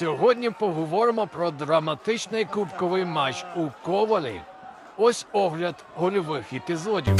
Сьогодні поговоримо про драматичний кубковий матч у Ковалі. Ось огляд гольових епізодів.